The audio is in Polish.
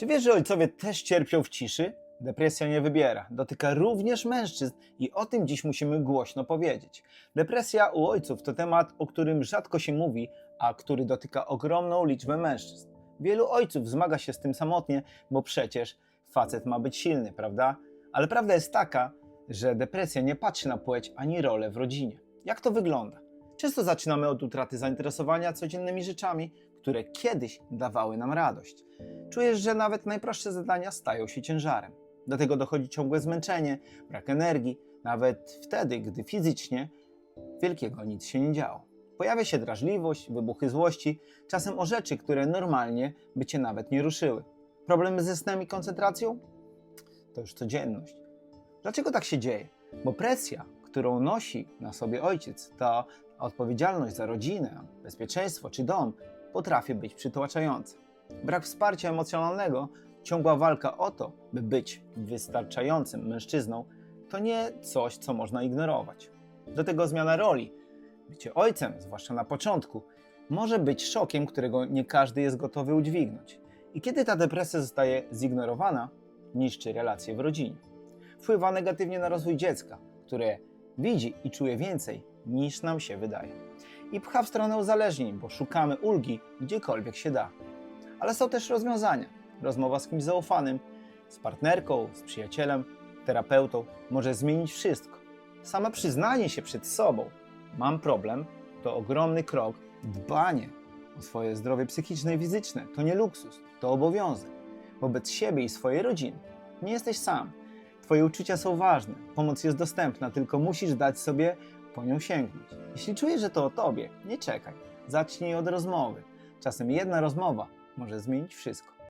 Czy wiesz, że ojcowie też cierpią w ciszy? Depresja nie wybiera, dotyka również mężczyzn i o tym dziś musimy głośno powiedzieć. Depresja u ojców to temat, o którym rzadko się mówi, a który dotyka ogromną liczbę mężczyzn. Wielu ojców zmaga się z tym samotnie, bo przecież facet ma być silny, prawda? Ale prawda jest taka, że depresja nie patrzy na płeć ani rolę w rodzinie. Jak to wygląda? Często zaczynamy od utraty zainteresowania codziennymi rzeczami, które kiedyś dawały nam radość. Czujesz, że nawet najprostsze zadania stają się ciężarem. Do tego dochodzi ciągłe zmęczenie, brak energii, nawet wtedy, gdy fizycznie wielkiego nic się nie działo. Pojawia się drażliwość, wybuchy złości, czasem o rzeczy, które normalnie by cię nawet nie ruszyły. Problemy ze snem i koncentracją? To już codzienność. Dlaczego tak się dzieje? Bo presja, którą nosi na sobie ojciec, ta odpowiedzialność za rodzinę, bezpieczeństwo czy dom, potrafi być przytłaczająca. Brak wsparcia emocjonalnego, ciągła walka o to, by być wystarczającym mężczyzną, to nie coś, co można ignorować. Do tego zmiana roli, bycie ojcem, zwłaszcza na początku, może być szokiem, którego nie każdy jest gotowy udźwignąć. I kiedy ta depresja zostaje zignorowana, niszczy relacje w rodzinie. Wpływa negatywnie na rozwój dziecka, które widzi i czuje więcej niż nam się wydaje. I pcha w stronę uzależnień, bo szukamy ulgi gdziekolwiek się da. Ale są też rozwiązania. Rozmowa z kimś zaufanym, z partnerką, z przyjacielem, terapeutą może zmienić wszystko. Same przyznanie się przed sobą, mam problem, to ogromny krok. Dbanie o swoje zdrowie psychiczne i fizyczne to nie luksus, to obowiązek. Wobec siebie i swojej rodziny nie jesteś sam. Twoje uczucia są ważne, pomoc jest dostępna, tylko musisz dać sobie po nią sięgnąć. Jeśli czujesz, że to o tobie, nie czekaj. Zacznij od rozmowy. Czasem jedna rozmowa może zmienić wszystko.